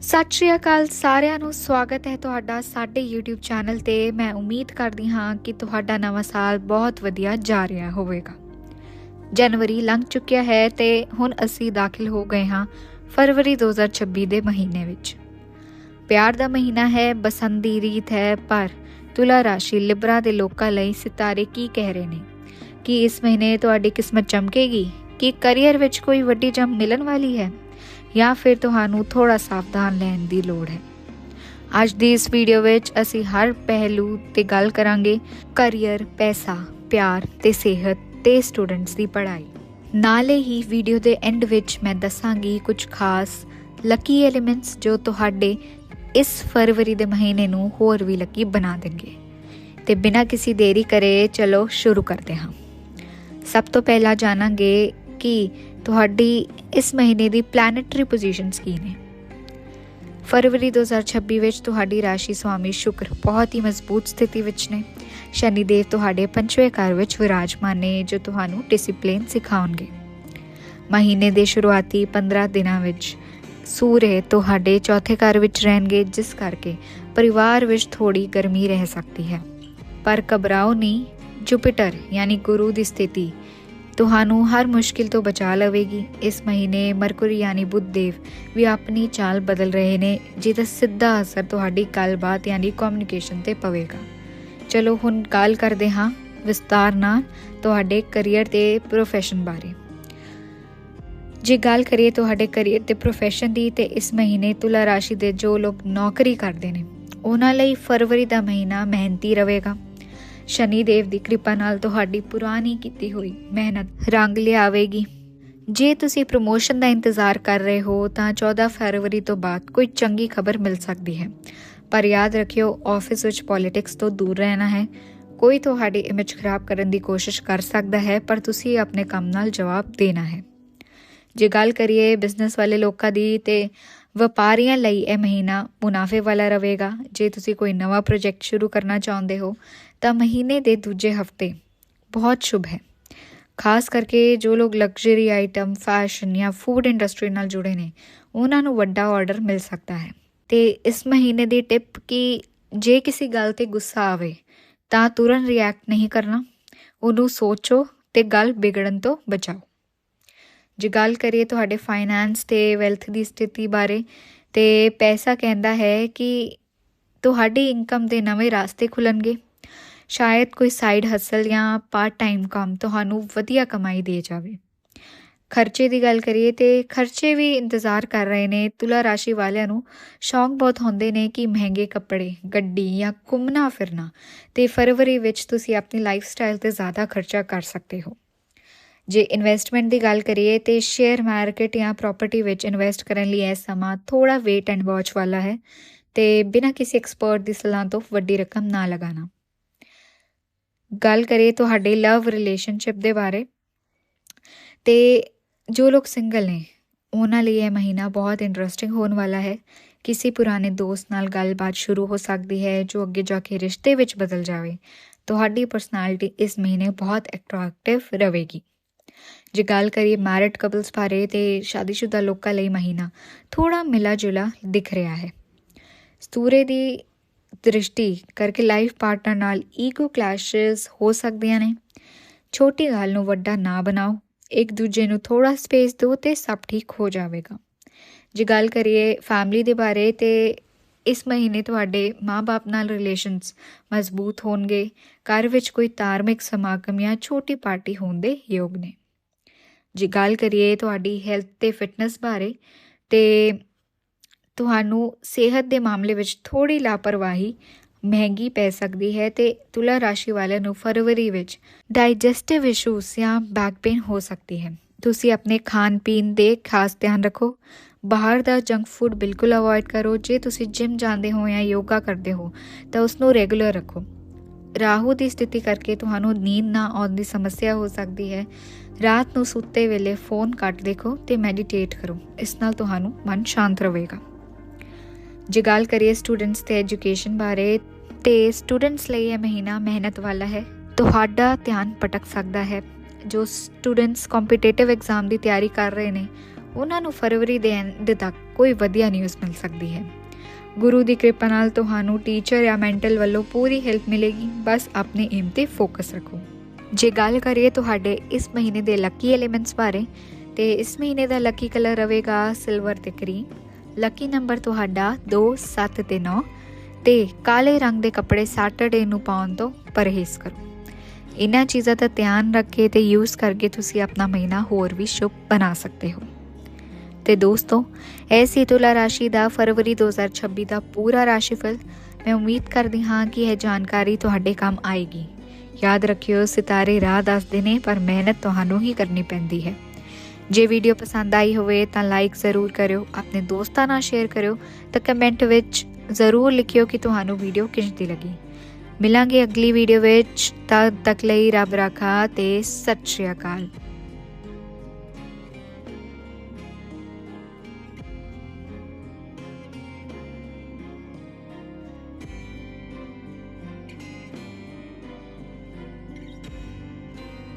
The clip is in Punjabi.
ਸਤਿ ਸ਼੍ਰੀ ਅਕਾਲ ਸਾਰਿਆਂ ਨੂੰ, ਸਵਾਗਤ ਹੈ ਤੁਹਾਡਾ ਸਾਡੇ YouTube ਚੈਨਲ ਤੇ। ਮੈਂ ਉਮੀਦ ਕਰਦੀ ਹਾਂ ਕਿ ਤੁਹਾਡਾ ਨਵਾਂ ਸਾਲ ਬਹੁਤ ਵਧੀਆ ਜਾ ਰਿਹਾ ਹੋਵੇਗਾ। ਜਨਵਰੀ ਲੰਘ ਚੁੱਕਿਆ ਹੈ ਤੇ ਹੁਣ ਅਸੀਂ ਦਾਖਲ ਹੋ ਗਏ ਹਾਂ ਫਰਵਰੀ 2026 ਦੇ ਮਹੀਨੇ ਵਿੱਚ। ਪਿਆਰ ਦਾ ਮਹੀਨਾ ਹੈ, ਬਸੰਤ ਦੀ ਰੀਤ ਹੈ, ਪਰ ਤੁਲਾ ਰਾਸ਼ੀ ਲਿਬਰਾ ਦੇ ਲੋਕਾਂ ਲਈ ਸਿਤਾਰੇ ਕੀ ਕਹਿ ਰਹੇ ਨੇ? ਕਿ ਇਸ ਮਹੀਨੇ ਤੁਹਾਡੀ ਕਿਸਮਤ ਚਮਕੇਗੀ? ਕਿ ਕੈਰੀਅਰ ਵਿੱਚ ਕੋਈ ਵੱਡੀ ਜੰਮ ਮਿਲਣ ਵਾਲੀ ਹੈ? ਜਾਂ ਫਿਰ ਤੁਹਾਨੂੰ ਥੋੜਾ ਸਾਵਧਾਨ ਰਹਿਣ ਦੀ ਲੋੜ ਹੈ। ਅੱਜ ਦੀ ਇਸ ਵੀਡੀਓ ਵਿੱਚ ਅਸੀਂ ਹਰ ਪਹਿਲੂ ਤੇ ਗੱਲ ਕਰਾਂਗੇ ਕੈਰੀਅਰ ਪੈਸਾ, ਪਿਆਰ ਤੇ ਸਿਹਤ ਤੇ ਸਟੂਡੈਂਟਸ ਦੀ ਪੜ੍ਹਾਈ। ਨਾਲੇ ਹੀ ਵੀਡੀਓ ਦੇ ਐਂਡ ਵਿੱਚ ਮੈਂ ਦੱਸਾਂਗੀ ਕੁਝ ਖਾਸ ਲੱਕੀ ਐਲੀਮੈਂਟਸ ਜੋ ਤੁਹਾਡੇ ਇਸ ਫਰਵਰੀ ਦੇ ਮਹੀਨੇ ਨੂੰ ਹੋਰ ਵੀ ਲੱਕੀ ਬਣਾ ਦੇਣਗੇ। ਤੇ ਬਿਨਾਂ ਕਿਸੇ ਦੇਰੀ ਕਰੇ ਚਲੋ ਸ਼ੁਰੂ ਕਰਦੇ ਹਾਂ। ਸਭ ਤੋਂ ਪਹਿਲਾਂ ਜਾਣਾਂਗੇ ਕਿ ਤੁਹਾਡੀ ਇਸ ਮਹੀਨੇ ਦੀ ਪਲੈਨਟਰੀ ਪੋਜੀਸ਼ਨਸ ਕੀ ਨੇ? ਫਰਵਰੀ 2026 ਵਿੱਚ ਤੁਹਾਡੀ ਰਾਸ਼ੀ ਸਵਾਮੀ ਸ਼ੁਕਰ ਬਹੁਤ ਹੀ ਮਜ਼ਬੂਤ ਸਥਿਤੀ ਵਿੱਚ ਨੇ। ਸ਼ਨੀ ਦੇਵ ਤੁਹਾਡੇ ਪੰਜਵੇਂ ਘਰ ਵਿੱਚ ਵਿਰਾਜਮਾਨ ਨੇ, ਜੋ ਤੁਹਾਨੂੰ ਡਿਸਪਲਿਨ ਸਿਖਾਉਣਗੇ। ਮਹੀਨੇ ਦੇ ਸ਼ੁਰੂਆਤੀ 15 ਦਿਨਾਂ ਵਿੱਚ ਸੂਰਯ ਤੁਹਾਡੇ ਚੌਥੇ ਘਰ ਵਿੱਚ ਰਹਿਣਗੇ, ਜਿਸ ਕਰਕੇ ਪਰਿਵਾਰ ਵਿੱਚ ਥੋੜੀ ਗਰਮੀ ਰਹਿ ਸਕਦੀ ਹੈ। ਪਰ ਘਬਰਾਓ ਨਹੀਂ, ਜੁਪੀਟਰ, ਯਾਨੀ ਗੁਰੂ ਦੀ ਸਥਿਤੀ ਤੁਹਾਨੂੰ ਹਰ ਮੁਸ਼ਕਿਲ ਤੋਂ ਬਚਾ ਲਵੇਗੀ। ਇਸ ਮਹੀਨੇ ਮਰਕੁਰੀ ਯਾਨੀ ਬੁੱਧ ਦੇਵ ਵੀ ਆਪਣੀ ਚਾਲ ਬਦਲ ਰਹੇ ਨੇ, ਜਿਹਦਾ ਸਿੱਧਾ ਅਸਰ ਤੁਹਾਡੀ ਗੱਲਬਾਤ ਯਾਨੀ ਕਮਿਊਨੀਕੇਸ਼ਨ ਤੇ ਪਵੇਗਾ। ਚਲੋ ਹੁਣ ਗੱਲ ਕਰਦੇ ਹਾਂ ਵਿਸਤਾਰ ਨਾਲ ਤੁਹਾਡੇ ਕੈਰੀਅਰ ਤੇ ਪ੍ਰੋਫੈਸ਼ਨ ਬਾਰੇ। ਜੇ ਗੱਲ ਕਰੀਏ ਤੁਹਾਡੇ ਕੈਰੀਅਰ ਤੇ ਪ੍ਰੋਫੈਸ਼ਨ ਦੀ, ਤੇ ਇਸ ਮਹੀਨੇ ਤੁਲਾ ਰਾਸ਼ੀ ਦੇ ਜੋ ਲੋਕ ਨੌਕਰੀ ਕਰਦੇ ਨੇ, ਉਹਨਾਂ ਲਈ ਫਰਵਰੀ ਦਾ ਮਹੀਨਾ ਮਿਹਨਤੀ ਰਹੇਗਾ। ਸ਼ਨੀ ਦੇਵ ਦੀ ਕਿਰਪਾ ਨਾਲ ਤੁਹਾਡੀ ਪੁਰਾਣੀ ਕੀਤੀ ਹੋਈ ਮਿਹਨਤ ਰੰਗ ਲਿਆਵੇਗੀ। ਜੇ ਤੁਸੀਂ ਪ੍ਰੋਮੋਸ਼ਨ ਦਾ ਇੰਤਜ਼ਾਰ ਕਰ ਰਹੇ ਹੋ, ਤਾਂ 14 ਫਰਵਰੀ ਤੋਂ ਬਾਅਦ ਕੋਈ ਚੰਗੀ ਖਬਰ ਮਿਲ ਸਕਦੀ ਹੈ। ਪਰ ਯਾਦ ਰੱਖਿਓ ਆਫਿਸ ਵਿੱਚ ਪੋਲਿਟਿਕਸ ਤੋਂ ਦੂਰ ਰਹਿਣਾ ਹੈ। ਕੋਈ ਤੁਹਾਡੀ ਇਮੇਜ ਖਰਾਬ ਕਰਨ ਦੀ ਕੋਸ਼ਿਸ਼ ਕਰ ਸਕਦਾ ਹੈ, ਪਰ ਤੁਸੀਂ ਆਪਣੇ ਕੰਮ ਨਾਲ ਜਵਾਬ ਦੇਣਾ ਹੈ। ਜੇ ਗੱਲ ਕਰੀਏ ਬਿਜ਼ਨਸ ਵਾਲੇ ਲੋਕਾਂ ਦੀ, ਤੇ ਵਪਾਰੀਆਂ ਲਈ ਇਹ ਮਹੀਨਾ ਮੁਨਾਫੇ ਵਾਲਾ ਰਹੇਗਾ। ਜੇ ਤੁਸੀਂ ਕੋਈ ਨਵਾਂ ਪ੍ਰੋਜੈਕਟ ਸ਼ੁਰੂ ਕਰਨਾ ਚਾਹੁੰਦੇ ਹੋ, ਤਾਂ ਮਹੀਨੇ ਦੇ ਦੂਜੇ ਹਫ਼ਤੇ ਬਹੁਤ ਸ਼ੁਭ ਹੈ। ਖਾਸ ਕਰਕੇ ਜੋ ਲੋਕ ਲਗਜ਼ਰੀ ਆਈਟਮ ਫੈਸ਼ਨ ਜਾਂ ਫੂਡ ਇੰਡਸਟਰੀ ਨਾਲ ਜੁੜੇ ਨੇ, ਉਹਨਾਂ ਨੂੰ ਵੱਡਾ ਆਰਡਰ ਮਿਲ ਸਕਦਾ ਹੈ। ਤੇ ਇਸ ਮਹੀਨੇ ਦੀ ਟਿਪ ਕਿ ਜੇ ਕਿਸੇ ਗੱਲ ਤੇ ਗੁੱਸਾ ਆਵੇ, ਤਾਂ ਤੁਰੰਤ ਰਿਐਕਟ ਨਹੀਂ ਕਰਨਾ। ਉਹਨੂੰ ਸੋਚੋ ਤੇ ਗੱਲ ਵਿਗੜਨ ਤੋਂ ਬਚਾਓ। ਜੇ ਗੱਲ ਕਰੀਏ ਤੁਹਾਡੇ ਫਾਈਨੈਂਸ ਤੇ ਵੈਲਥ ਦੀ ਸਥਿਤੀ ਬਾਰੇ, ਤੇ ਪੈਸਾ ਕਹਿੰਦਾ ਹੈ ਕਿ ਤੁਹਾਡੀ ਇਨਕਮ ਦੇ ਨਵੇਂ ਰਾਸਤੇ ਖੁੱਲਣਗੇ। ਸ਼ਾਇਦ ਕੋਈ ਸਾਈਡ ਹਸਲ ਜਾਂ ਪਾਰਟ ਟਾਈਮ ਕੰਮ ਤੁਹਾਨੂੰ ਵਧੀਆ ਕਮਾਈ ਦੇ ਜਾਵੇ। ਖਰਚੇ ਦੀ ਗੱਲ ਕਰੀਏ ਤੇ ਖਰਚੇ ਵੀ ਇੰਤਜ਼ਾਰ ਕਰ ਰਹੇ ਨੇ। ਤੁਲਾ ਰਾਸ਼ੀ ਵਾਲਿਆਂ ਨੂੰ ਸ਼ੌਂਕ ਬਹੁਤ ਹੁੰਦੇ ਨੇ ਕਿ ਮਹਿੰਗੇ ਕੱਪੜੇ, ਗੱਡੀ ਜਾਂ ਘੁੰਮਣਾ ਫਿਰਨਾ ਤੇ ਫਰਵਰੀ ਵਿੱਚ ਤੁਸੀਂ ਆਪਣੀ ਲਾਈਫ ਸਟਾਈਲ ਤੇ ਜ਼ਿਆਦਾ ਖਰਚਾ ਕਰ ਸਕਦੇ ਹੋ। ਜੇ ਇਨਵੈਸਟਮੈਂਟ ਦੀ ਗੱਲ ਕਰੀਏ ਤੇ ਸ਼ੇਅਰ ਮਾਰਕੀਟ ਜਾਂ ਪ੍ਰਾਪਰਟੀ ਵਿੱਚ ਇਨਵੈਸਟ ਕਰਨ ਲਈ ਇਹ ਸਮਾਂ ਥੋੜਾ ਵੇਟ ਐਂਡ ਵਾਚ ਵਾਲਾ ਹੈ ਤੇ ਬਿਨਾਂ ਕਿਸੇ ਐਕਸਪਰਟ ਦੀ ਸਲਾਹ ਤੋਂ ਵੱਡੀ ਰਕਮ ਨਾ ਲਗਾਣਾ ਗੱਲ ਕਰੀਏ ਤੁਹਾਡੇ ਲਵ ਰਿਲੇਸ਼ਨਸ਼ਿਪ ਦੇ ਬਾਰੇ, ਤੇ ਜੋ ਲੋਕ ਸਿੰਗਲ ਨੇ, ਉਹਨਾਂ ਲਈ ਇਹ ਮਹੀਨਾ ਬਹੁਤ ਇੰਟਰਸਟਿੰਗ ਹੋਣ ਵਾਲਾ ਹੈ। ਕਿਸੇ ਪੁਰਾਣੇ ਦੋਸਤ ਨਾਲ ਗੱਲਬਾਤ ਸ਼ੁਰੂ ਹੋ ਸਕਦੀ ਹੈ ਜੋ ਅੱਗੇ ਜਾ ਕੇ ਰਿਸ਼ਤੇ ਵਿੱਚ ਬਦਲ ਜਾਵੇ। ਤੁਹਾਡੀ ਪਰਸਨੈਲਿਟੀ ਇਸ ਮਹੀਨੇ ਬਹੁਤ ਅਟਰੈਕਟਿਵ ਰਹੇਗੀ। ਜੇ ਗੱਲ ਕਰੀਏ ਮੈਰਿਡ ਕਪਲਸ ਬਾਰੇ ਤੇ ਸ਼ਾਦੀशुदा ਲੋਕਾਂ ਲਈ ਮਹੀਨਾ ਥੋੜਾ ਮਿਲਾ ਜੁਲਾ ਦਿਖ ਰਿਹਾ ਹੈ। ਸਤੂਰੇ ਦੀ ਦ੍ਰਿਸ਼ਟੀ ਕਰਕੇ ਲਾਈਫ ਪਾਰਟਨਰ ਨਾਲ ਈਗੋ ਕਲੈਸ਼ਸ ਹੋ ਸਕਦੀਆਂ ਨੇ। ਛੋਟੀ ਗੱਲ ਨੂੰ ਵੱਡਾ ਨਾ ਬਣਾਓ, ਇੱਕ ਦੂਜੇ ਨੂੰ ਥੋੜਾ ਸਪੇਸ ਦਿਓ ਤੇ ਸਭ ਠੀਕ ਹੋ ਜਾਵੇਗਾ। ਜੇ ਗੱਲ ਕਰੀਏ ਫੈਮਿਲੀ ਦੇ ਬਾਰੇ ਤੇ ਇਸ ਮਹੀਨੇ ਤੁਹਾਡੇ ਮਾਪੇ ਨਾਲ ਰਿਲੇਸ਼ਨਸ ਮਜ਼ਬੂਤ ਹੋਣਗੇ, ਘਰ ਵਿੱਚ ਕੋਈ ਧਾਰਮਿਕ ਸਮਾਗਮ ਜਾਂ ਛੋਟੀ ਪਾਰਟੀ ਹੋਣ ਦੇ ਯੋਗ ਨੇ। ਜੇ ਗੱਲ ਕਰੀਏ ਤੁਹਾਡੀ ਹੈਲਥ ਤੇ ਫਿਟਨੈਸ ਬਾਰੇ, ਤੇ ਤੁਹਾਨੂੰ ਸਿਹਤ ਦੇ ਮਾਮਲੇ ਵਿੱਚ ਥੋੜੀ ਲਾਪਰਵਾਹੀ ਮਹਿੰਗੀ ਪੈ ਸਕਦੀ ਹੈ ਤੇ ਤੁਲਾ ਰਾਸ਼ੀ ਵਾਲਿਆਂ ਨੂੰ ਫਰਵਰੀ ਵਿੱਚ ਡਾਈਜੈਸਟਿਵ ਇਸ਼ੂਸ ਜਾਂ ਬੈਕ ਪੇਨ ਹੋ ਸਕਦੀ ਹੈ। ਤੁਸੀਂ ਆਪਣੇ ਖਾਣ ਪੀਣ ਦੇ ਖਾਸ ਧਿਆਨ ਰੱਖੋ। ਬਾਹਰ ਦਾ ਜੰਕ ਫੂਡ ਬਿਲਕੁਲ ਅਵੋਇਡ ਕਰੋ। ਜੇ ਤੁਸੀਂ ਜਿਮ ਜਾਂਦੇ ਹੋ ਜਾਂ ਯੋਗਾ ਕਰਦੇ ਹੋ, ਤਾਂ ਉਸ ਨੂੰ ਰੈਗੂਲਰ ਰੱਖੋ। ਰਾਹੂ ਦੀ ਸਥਿਤੀ ਕਰਕੇ ਤੁਹਾਨੂੰ ਨੀਂਦ ਨਾ ਆਉਣ ਦੀ ਸਮੱਸਿਆ ਹੋ ਸਕਦੀ ਹੈ। ਰਾਤ ਨੂੰ ਸੁੱਤੇ ਵੇਲੇ ਫੋਨ ਕੱਟ ਦੇਖੋ ਤੇ ਮੈਡੀਟੇਟ ਕਰੋ। ਇਸ ਨਾਲ ਤੁਹਾਨੂੰ ਮਨ ਸ਼ਾਂਤ ਰਹੇਗਾ। ਜੇ ਗੱਲ ਕਰੀਏ ਸਟੂਡੈਂਟਸ ਤੇ ਐਜੂਕੇਸ਼ਨ ਬਾਰੇ, ਤੇ ਸਟੂਡੈਂਟਸ ਲਈ ਇਹ ਮਹੀਨਾ ਮਿਹਨਤ ਵਾਲਾ ਹੈ। ਤੁਹਾਡਾ ਧਿਆਨ ਭਟਕ ਸਕਦਾ ਹੈ। ਜੋ ਸਟੂਡੈਂਟਸ ਕੰਪੀਟੀਟਿਵ ਐਗਜ਼ਾਮ ਦੀ ਤਿਆਰੀ ਕਰ ਰਹੇ ਨੇ, ਉਹਨਾਂ ਨੂੰ ਫਰਵਰੀ ਦੇ ਐਂਡ ਤੱਕ ਕੋਈ ਵਧੀਆ ਨਿਊਜ਼ ਮਿਲ ਸਕਦੀ ਹੈ। ਗੁਰੂ ਦੀ ਕਿਰਪਾ ਨਾਲ ਤੁਹਾਨੂੰ ਟੀਚਰ ਜਾਂ ਮੈਂਟਲ ਵੱਲੋਂ ਪੂਰੀ ਹੈਲਪ ਮਿਲੇਗੀ। ਬਸ ਆਪਣੇ ਏਮ ਤੇ ਫੋਕਸ ਰੱਖੋ। ਜੇ ਗੱਲ ਕਰੀਏ ਤੁਹਾਡੇ ਇਸ ਮਹੀਨੇ ਦੇ ਲੱਕੀ ਐਲੀਮੈਂਟਸ ਬਾਰੇ, ਤੇ ਇਸ ਮਹੀਨੇ ਦਾ ਲੱਕੀ ਕਲਰ ਰਹੇਗਾ ਸਿਲਵਰ ਤੇ ਕਰੀਮ ਲੱਕੀ ਨੰਬਰ ਤੁਹਾਡਾ 2 7 ਤੇ 9 ਤੇ ਕਾਲੇ ਰੰਗ ਦੇ ਕੱਪੜੇ ਸੈਟਰਡੇ ਨੂੰ ਪਾਉਣ ਤੋਂ ਪਰਹੇਜ਼ ਕਰੋ। ਇਹਨਾਂ ਚੀਜ਼ਾਂ ਦਾ ਧਿਆਨ ਰੱਖ ਕੇ ਤੇ ਯੂਜ਼ ਕਰਕੇ ਤੁਸੀਂ ਆਪਣਾ ਮਹੀਨਾ ਹੋਰ ਵੀ ਸ਼ੁਭ ਬਣਾ ਸਕਦੇ ਹੋ। ਤੇ ਦੋਸਤੋ, ਇਹ ਸੀ ਤੁਲਾ ਰਾਸ਼ੀ ਦਾ ਫਰਵਰੀ 2026 ਦਾ ਪੂਰਾ ਰਾਸ਼ੀਫਲ ਮੈਂ ਉਮੀਦ ਕਰਦੀ ਹਾਂ ਕਿ ਇਹ ਜਾਣਕਾਰੀ ਤੁਹਾਡੇ ਕੰਮ ਆਏਗੀ। ਯਾਦ ਰੱਖਿਓ, ਸਿਤਾਰੇ ਰਾਹ ਦੱਸਦੇ ਨੇ, ਪਰ ਮਿਹਨਤ ਤੁਹਾਨੂੰ ਹੀ ਕਰਨੀ ਪੈਂਦੀ ਹੈ। ਜੇ ਵੀਡੀਓ ਪਸੰਦ ਆਈ ਹੋਵੇ ਤਾਂ ਲਾਈਕ ਜ਼ਰੂਰ ਕਰਿਓ, ਆਪਣੇ ਦੋਸਤਾਂ ਨਾਲ ਸ਼ੇਅਰ ਕਰਿਓ, ਤਾਂ ਕਮੈਂਟ ਵਿੱਚ ਜ਼ਰੂਰ ਲਿਖਿਓ ਕਿ ਤੁਹਾਨੂੰ ਵੀਡੀਓ ਕਿੰਝ ਲੱਗੀ। ਮਿਲਾਂਗੇ ਅਗਲੀ ਵੀਡੀਓ ਵਿੱਚ, ਤਦ ਤੱਕ ਲਈ ਰੱਬ ਰਾਖਾ ਤੇ ਸਤਿ ਸ਼੍ਰੀ ਅਕਾਲ।